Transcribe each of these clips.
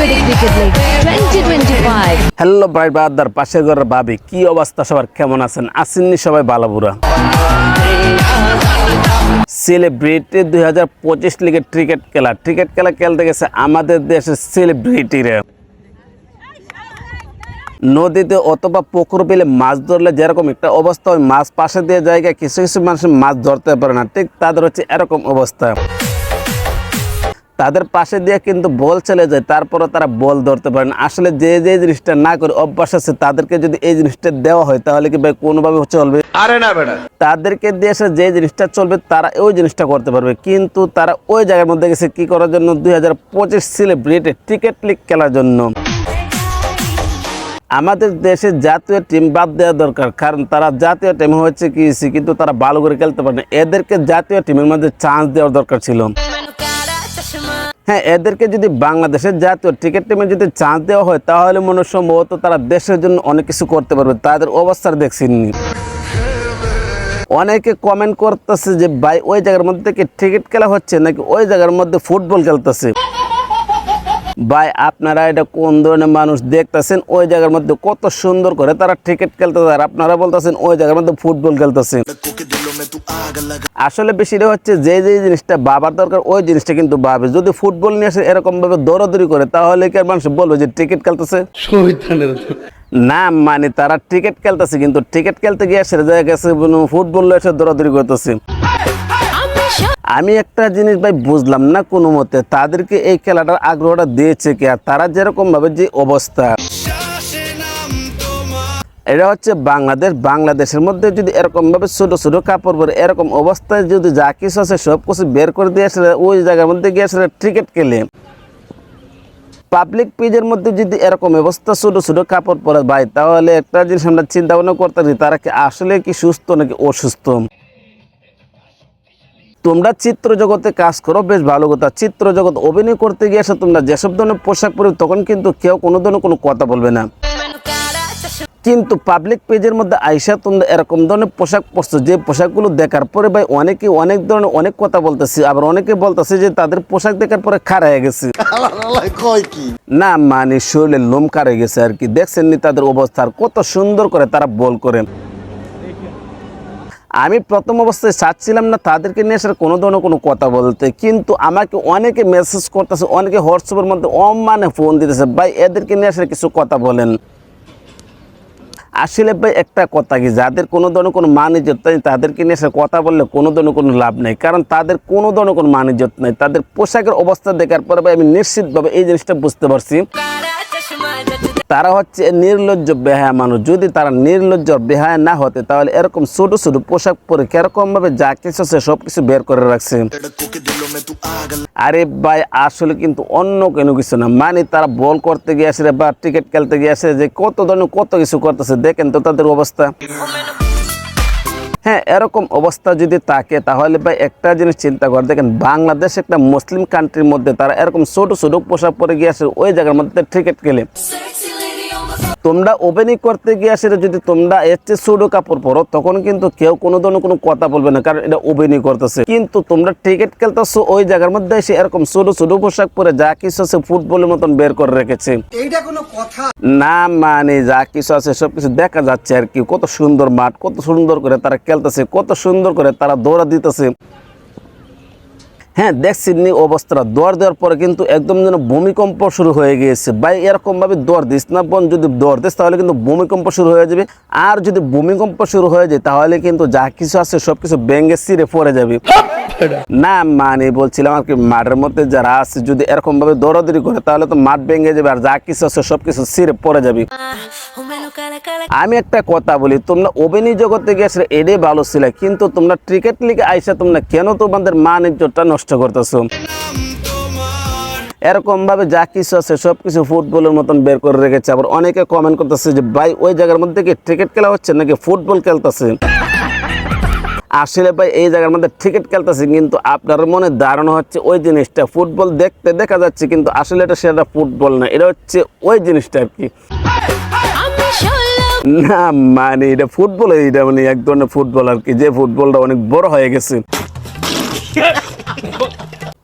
2025. Hello বাদার পাশের ঘরের ভাবি, কি অবস্থা সবার? কেমন আছেন? আসেননি সবাই বালাবুরা সেলিব্রিটি দুই হাজার পঁচিশ ক্রিকেট খেলা। ক্রিকেট খেলা খেলতে গেছে আমাদের দেশের সেলিব্রিটিরা নদীতে অথবা পুকুর পেলে মাছ ধরলে যেরকম একটা অবস্থা ওই মাছ পাশে দিয়ে জায়গায় কিছু কিছু মানুষ মাছ ধরতে পারে না, ঠিক তাদের হচ্ছে এরকম অবস্থা। তাদের পাশে দিয়ে কিন্তু বল চলে যায় তারপরে তারা বল ধরতে পারে না। আসলে যে যে জিনিসটা না করে অভ্যাস আছে তাদেরকে যদি এই জিনিসটা দেওয়া হয় তাহলে কি ভাই কোনোভাবে চলবে? আরে না বেটা। তাদেরকে দিয়ে এসে যে জিনিসটা চলবে তারা ওই জিনিসটা করতে পারবে। কিন্তু তারা ওই জায়গার মধ্যে গেছে কি করার জন্য? দুই হাজার পঁচিশ সেলিব্রিটি টিকিট লিগ খেলার জন্য। আমাদের দেশে জাতীয় টিম বাদ দেওয়া দরকার কারণ তারা জাতীয় টিম হচ্ছে কি হয়েছে, কিন্তু তারা ভালো করে খেলতে পারে না। এদেরকে জাতীয় টিমের মধ্যে চান্স দেওয়ার দরকার ছিল। হ্যাঁ এদেরকে যদি বাংলাদেশের জাতীয় ক্রিকেট টিমে যদি চান্স দেওয়া হয়, তাহলে মনে সম্ভবত তারা দেশের জন্য অনেক কিছু করতে পারবে। তাদের অবস্থা দেখছেননি অনেকে কমেন্ট করতেছে যে, ভাই, ওই জায়গার মধ্যে কি ক্রিকেট খেলা হচ্ছে, নাকি ওই জায়গার মধ্যে ফুটবল খেলতেছে? ভাই আপনারা এটা কোন ধরনের মানুষ দেখতেছেন? ওই জায়গার মধ্যে কত সুন্দর করে তারা ক্রিকেট খেলতেছে। আর আপনারা বলতেছেন ওই জায়গার মধ্যে ফুটবল খেলতেছে আসলে বেশিটা হচ্ছে যে যে জিনিসটা বাবার দরকার ওই জিনিসটা কিন্তু ভাবে। যদি ফুটবল নিয়ে আসে এরকম ভাবে দৌড়াদৌড়ি করে তাহলে কি আর মানুষ বলবে যে ক্রিকেট খেলতেছে? না মানে তারা ক্রিকেট খেলতেছে কিন্তু ক্রিকেট খেলতে গিয়ে সেটা জায়গায় গেছে ফুটবল এসে দৌড়াদৌড়ি করতেছে। আমি একটা জিনিস ভাই বুঝলাম না কোনো মতে। তাদেরকে এই খেলাটার আগ্রহটা দিয়েছে কি? আর তারা যেরকম ভাবে যে অবস্থা। এটা হচ্ছে বাংলাদেশ। বাংলাদেশের মধ্যে যদি এরকম ভাবে ছোট ছোট কাপড় পরে এরকম অবস্থায় যদি যা কিছু আছে সব কিছু বের করে দিয়ে আসলে ওই জায়গার মধ্যে গিয়ে আসলে ক্রিকেট খেলে। পাবলিক পেজের মধ্যে যদি এরকম অবস্থা ছোট ছোট কাপড় পরে, ভাই, তাহলে একটা জিনিস আমরা চিন্তা ভাবনা করতে পারি, তারা কি আসলে কি সুস্থ নাকি অসুস্থ? তোমরা চিত্র জগতে কাজ করো, বেশ ভালো কথা। চিত্র জগৎ অভিনয় করতে গিয়ে এসে তোমরা যেসব ধরনের পোশাক পরে তখন কিন্তু কেউ কোনো ধরনের কোনো কথা বলবে না। কিন্তু পাবলিক পেজের মধ্যে আইসা তোমরা এরকম ধরনের পোশাক পরছো, যে পোশাকগুলো দেখার পরে ভাই অনেকে অনেক ধরনের অনেক কথা বলতেছে, আবার অনেকে বলতেছে যে তাদের পোশাক দেখার পরে খারা হয়ে গেছে। না মানে শরীরে লোম কারে গেছে আর কি। দেখছেন নি তাদের অবস্থা কত সুন্দর করে তারা বল করে। আমি প্রথম অবস্থায় চাচ্ছিলাম না তাদেরকে নিয়ে আসার কোনো ধরনের কোনো কথা বলতে, কিন্তু আমাকে অনেকে মেসেজ করতেছে, অনেকে হোয়াটসঅ্যাপের মধ্যে অমানে ফোন দিতেছে, ভাই, এদেরকে নিয়ে আসার কিছু কথা বলেন। আসলে ভাই, একটা কথা কি, যাদের কোনো ধরনের কোনো মান ইজ্জত নেই, তাদেরকে নিয়ে এসে কথা বললে কোনো ধরনের কোনো লাভ নেই, কারণ তাদের কোনো ধরনের কোনো মান ইজ্জত নেই। তাদের পোশাকের অবস্থা দেখার পরে ভাই, আমি নিশ্চিতভাবে এই জিনিসটা বুঝতে পারছি। তারা হচ্ছে নির্লজ্জ বেহায়া মানুষ। যদি তারা নির্লজ্জ বেহায়া না হতে, তাহলে এরকম ছোট ছোট পোশাক পরে কীরকম ভাবে যা কিছু আছে সব কিছু বের করে রাখছে। আরে ভাই, আসলে কিন্তু অন্য কোনো কিছু না। মানে তারা বল করতে গিয়ে আসে বা ক্রিকেট খেলতে গিয়ে আসে যে কত ধরনের কত কিছু করতেছে। দেখেন তো তাদের অবস্থা। হ্যাঁ এরকম অবস্থা যদি থাকে, তাহলে ভাই একটা জিনিস চিন্তা করে। দেখেন বাংলাদেশ একটা মুসলিম কান্ট্রির মধ্যে তারা এরকম ছোট ছোট পোশাক পরে গিয়ে আসে ওই জায়গার মধ্যে ক্রিকেট খেলে। তোমরা ওপেনিং করতে গিয়ে আসে যদি তোমরা চেয়ে ছোট কাপড় পরো তখন কিন্তু কেউ কোনো ধরনের কোনো কথা বলবে না কারণ এটা ওপেনিং করতেছে। কিন্তু তোমরা ক্রিকেট খেলতেছো ওই জায়গার মধ্যে এসে এরকম ছোট ছোট পোশাক পরে যা কিছু আছে ফুটবলের মতন বের করে রেখেছে। না মানে যা কিছু আছে সবকিছু দেখা যাচ্ছে আর কি। কত সুন্দর মাঠ কত সুন্দর করে তারা খেলতেছে কত সুন্দর করে তারা দৌড়া দিতেছে। হ্যাঁ দেখছি নি অবস্থা দর দেওয়ার পরে কিন্তু একদম যেন ভূমিকম্প শুরু হয়ে গিয়েছে। ভাই, এরকমভাবে দর দিস না, বোন, যদি দর দিস, তাহলে কিন্তু ভূমিকম্প শুরু হয়ে যাবে। আর যদি ভূমিকম্প শুরু হয়ে যায়, তাহলে কিন্তু যা কিছু আছে সব কিছু ব্যাঙ্গে সিরে পড়ে যাবে। না মানে বলছিলাম আর কি, মাঠের মধ্যে যারা আছে, যদি এরকম ভাবে দৌড়াদৌড়ি করে, তাহলে তো মাঠ ভেঙে যাবে, আর যা কিছু আছে সব কিছু সিরে পড়ে যাবে। আমি একটা কথা বলি, তোমরা অভিনয় জগতে গেছে এটাই ভালো ছিল, কিন্তু তোমরা ক্রিকেট লিগে আইসা, তোমরা কেন তোমাদের মান, ইজ্জতটা নষ্ট করতেছো? এরকম ভাবে যা কিছু আছে সব কিছু ফুটবলের মতন বের করে রেখেছে। আবার অনেকে কমেন্ট করতেছে যে, ভাই, ওই জায়গার মধ্যে কি ক্রিকেট খেলা হচ্ছে, নাকি ফুটবল খেলতেছে? আসলে ভাই, এই জায়গার মধ্যে ক্রিকেট খেলতেছে, কিন্তু আপনার মনে ধারণা হচ্ছে ওই জিনিসটা। ফুটবল দেখতে দেখা যাচ্ছে, কিন্তু আসলে এটা সেটা ফুটবল না, এটা হচ্ছে ওই জিনিসটা আর কি। না মানে এটা ফুটবল, এটা মানে এক ধরনের ফুটবল আর কি, যে ফুটবলটা অনেক বড় হয়ে গেছে।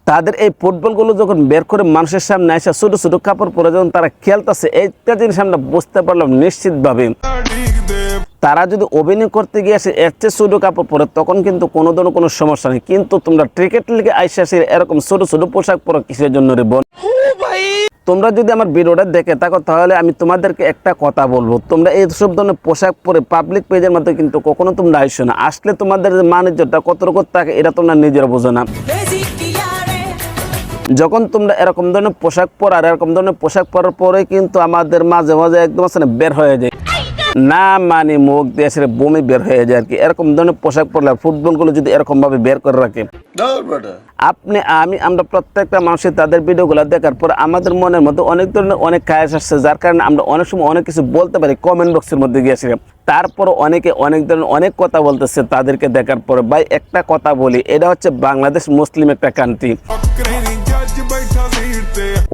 তাদের এই ফুটবলগুলো যখন বের করে মানুষের সামনে এসে ছোট ছোট কাপড় পরে যখন তারা খেলতেছে, এইটা জিনিস আমরা বুঝতে পারলাম নিশ্চিতভাবে। তারা যদি অভিনয় করতে গিয়ে আসে এর চেয়ে ছোটো কাপড় পরে তখন কিন্তু কোনো ধরনের কোনো সমস্যা নেই। কিন্তু তোমরা ক্রিকেট লিগে আইসে আসে এরকম ছোটো ছোটো পোশাক পরো কিসের জন্য রে বোন? তোমরা যদি আমার ভিডিওটা দেখে থাকো তাহলে আমি তোমাদেরকে একটা কথা বলব। তোমরা এই সব ধরনের পোশাক পরে পাবলিক পেজের মধ্যে কিন্তু কখনো তোমরা আইসো না। আসলে তোমাদের যে বাণিজ্যটা কত রকম থাকে এটা তোমরা নিজেরা বোঝো না। যখন তোমরা এরকম ধরনের পোশাক পরার এরকম ধরনের পোশাক পরার পরে কিন্তু আমাদের মাঝে মাঝে একদম না বের হয়ে যায়। না মানে মুখ দিয়ে আসলে বমি বের হয়ে যায় আর কি। এরকম ধরনের পোশাক পরলে ফুটবলগুলো যদি এরকম ভাবে বের করে রাখে। আপনি আমি আমরা প্রত্যেকটা মানুষের তাদের ভিডিওগুলো দেখার পর আমাদের মনের মধ্যে অনেক ধরনের অনেক কাজ আসছে যার কারণে আমরা অনেক সময় অনেক কিছু বলতে পারি কমেন্ট বক্সের মধ্যে গিয়েছি তারপর অনেকে অনেক ধরনের অনেক কথা বলতেছে তাদেরকে দেখার পর। ভাই একটা কথা বলি এটা হচ্ছে বাংলাদেশ মুসলিম একটা কান্ট্রি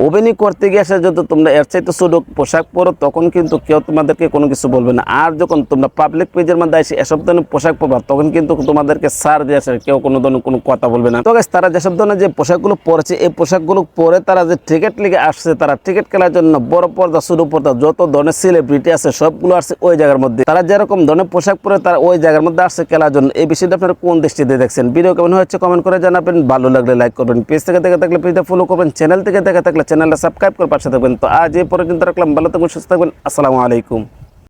ওভেনিং করতে গিয়ে আসে যদি তোমরা এর চাইতে ছোট পোশাক পরো, তখন কিন্তু কেউ তোমাদেরকে কোনো কিছু বলবে না। আর যখন তোমরা পাবলিক পেজের মধ্যে আসে, এসব ধরনের পোশাক পরবা, তখন কিন্তু তোমাদেরকে সার দিয়ে আসে কেউ কোনো ধরনের কোনো কথা বলবে না। তো তারা যেসব ধরনের যে পোশাকগুলো পরেছে, এই পোশাকগুলো পরে তারা যে টিকিট লিখে আসছে, তারা টিকিট খেলার জন্য বড় পর্দা, ছোটো পর্দা, যত ধরনের সেলিব্রিটি আছে, সবগুলো আসছে ওই জায়গার মধ্যে। তারা যেরকম ধরনের পোশাক পরে তারা ওই জায়গার মধ্যে আসছে খেলার জন্য। এই বিষয়টা আপনারা কোন দৃষ্টিতে দেখছেন? ভিডিও কেমন হয়েছে কমেন্ট করে জানাবেন। ভালো লাগলে লাইক করবেন। পেজ থেকে দেখে থাকলে পেজ পেজটা ফলো করবেন চ্যানেল থেকে দেখা থাকলে চ্যানেলটা সাবস্ক্রাইব করে পাশে থাকবেন। তো আজ এ পর্যন্ত রাখলাম, ভালো থাকবেন, সুস্থ থাকবেন, আসসালামু আলাইকুম।